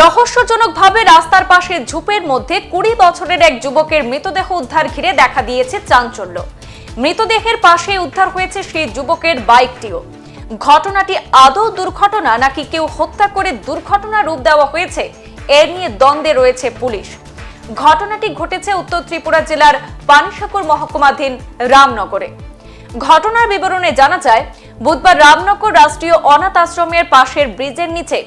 রহস্যজনকভাবে রাস্তার পাশে ঝুপের মধ্যে কুড়ি বছরের এক যুবকের মৃতদেহ উদ্ধার ঘিরে দেখা দিয়েছে চাঞ্চল্য। মৃতদেহের পাশে উদ্ধার হয়েছে সেই যুবকের বাইকটিও। ঘটনাটি আদৌ দুর্ঘটনা নাকি কেউ হত্যা করে দুর্ঘটনা রূপ দেওয়া হয়েছে, এ নিয়ে দ্বন্দ্বে রয়েছে পুলিশ। ঘটনাটি ঘটেছে উত্তর ত্রিপুরা জেলার পানিসাকুর মহকুমাধীন রামনগরে। ঘটনার বিবরণে জানা যায় বুধবার রামনগর রাষ্ট্রীয় অনাথ আশ্রমের পাশের ব্রিজের নিচে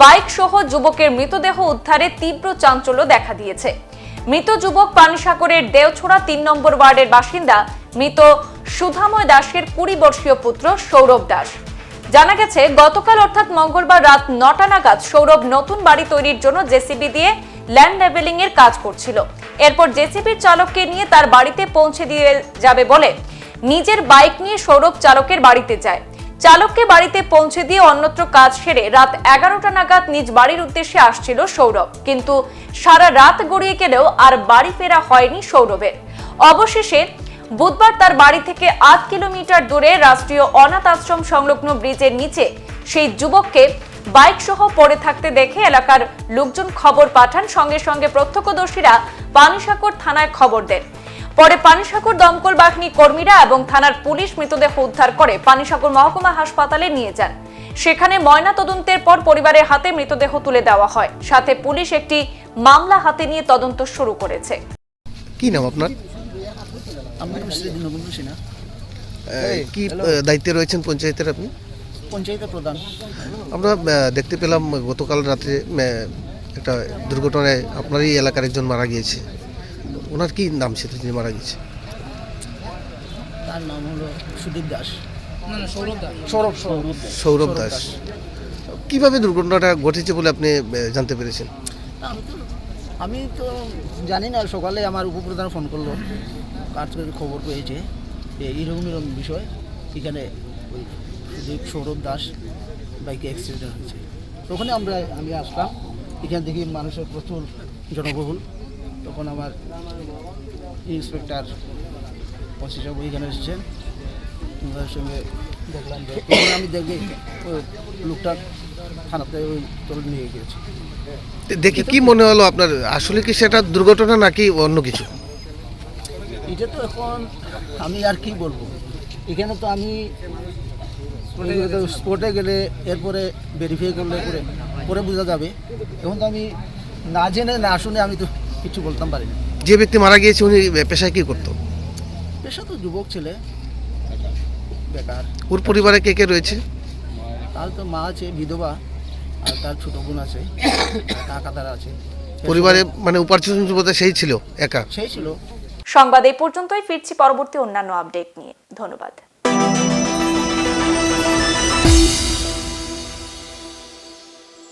বাইক সহ যুবকের মৃতদেহ উদ্ধারে তীব্র চাঞ্চল্য দেখা দিয়েছে। মৃত যুবক পানিসাগরের দেওছড়া তিন নম্বর ওয়ার্ডের বাসিন্দা, মৃত সুধাময় দাসের কুড়ি বর্ষীয় পুত্র সৌরভ দাস। জানা গেছে, গতকাল অর্থাৎ মঙ্গলবার রাত নটা নাগাদ সৌরভ নতুন বাড়ি তৈরির জন্য জেসিবি দিয়ে ল্যান্ড লেভেলিং এর কাজ করছিল। এরপর জেসিবির চালককে নিয়ে তার বাড়িতে পৌঁছে দিয়ে যাবে বলে নিজের বাইক নিয়ে সৌরভ চালকের বাড়িতে যায়। চালককে বাড়িতে পৌঁছে দিয়ে অন্যত্র কাজ সেরে রাত এগারোটা নাগাদ নিজ বাড়ির উদ্দেশ্যে আসছিল সৌরভ। কিন্তু সারা রাত গড়িয়ে গেলেও আর বাড়ি ফেরা হয়নি সৌরভের। অবশেষে বুধবার তার বাড়ি থেকে আট কিলোমিটার দূরে রাষ্ট্রীয় অনাথ আশ্রম সংলগ্ন ব্রিজের নিচে সেই যুবককে বাইক সহ পড়ে থাকতে দেখে এলাকার লোকজন খবর পাঠান। সঙ্গে সঙ্গে প্রত্যক্ষদর্শীরা পানিসাগর থানায় খবর দেন। পরে পানিসাগর দমকল বাহিনী কর্মীরা এবং থানার পুলিশ মৃতদেহ উদ্ধার করে পানিসাগর মহকুমা হাসপাতালে নিয়ে যান। সেখানে ময়না তদন্তের পর পরিবারের হাতে মৃতদেহ তুলে দেওয়া হয়। সাথে পুলিশ একটি মামলা হাতে নিয়ে তদন্ত শুরু করেছে। কি নাম আপনার? আমার নাম শ্রী দীনবন্ধু সিনহা। কি দায়িত্বে রয়েছেন পঞ্চায়েতের আপনি? পঞ্চায়েতের প্রধান। আমরা দেখতে পেলাম গতকাল রাতে একটা দুর্ঘটনায় আপনারই এলাকার একজন মারা গিয়েছে। ওনার কি নাম ছিল যিনি মারা গিয়েছে তার নাম হলো সুদীপ দাস। সৌরভ দাস। সৌরভ দাস। কীভাবে দুর্ঘটনাটা ঘটেছে বলে আপনি জানতে পেরেছেন? আমি তো জানি না সকালে আমার উপপ্রধান ফোন করল। কাজ করে খবর পেয়েছে? যে এরকম এরকম বিষয়। এখানে ওই সুদীপ সৌরভ দাস বাইকে অ্যাক্সিডেন্ট হয়েছে। তখনই আমরা আমি আসলাম। এখান থেকে মানুষের প্রচুর জনবহুল। তখন আমার ইন্সপেক্টর সাহেব ওইখানে এসেছেন। ওনার সঙ্গে দেখলাম যে তখন আমি দেখি ওই লোকটা থানাতে ওই তোলে নিয়ে গিয়েছে। দেখে কি মনে হলো আপনার? আসলে কি সেটা দুর্ঘটনা নাকি অন্য কিছু? এটা তো এখন আমি আর কি বলব? এখানে তো আমি স্পটে গেলে এরপরে ভেরিফাই করলে পরে পরে বোঝা যাবে। এখন তো আমি না জেনে না শুনে আমি তো কিছু বলতাম পারি না যে ব্যক্তি মারা গিয়েছে উনি পেশায় কি করতো? পেশা তো যুবক ছেলে। বেকার। ওর পরিবারে কে কে রয়েছে? তার তো মা আছে বিধবা আর তার ছোট বোন আছে কাকা তারা আছে। পরিবারে মানে উপার্জন বলতে সেই ছিল একা? সেই ছিল। সংবাদ এই পর্যন্তই ফিরছি পরবর্তী অন্যান্য আপডেট নিয়ে। ধন্যবাদ।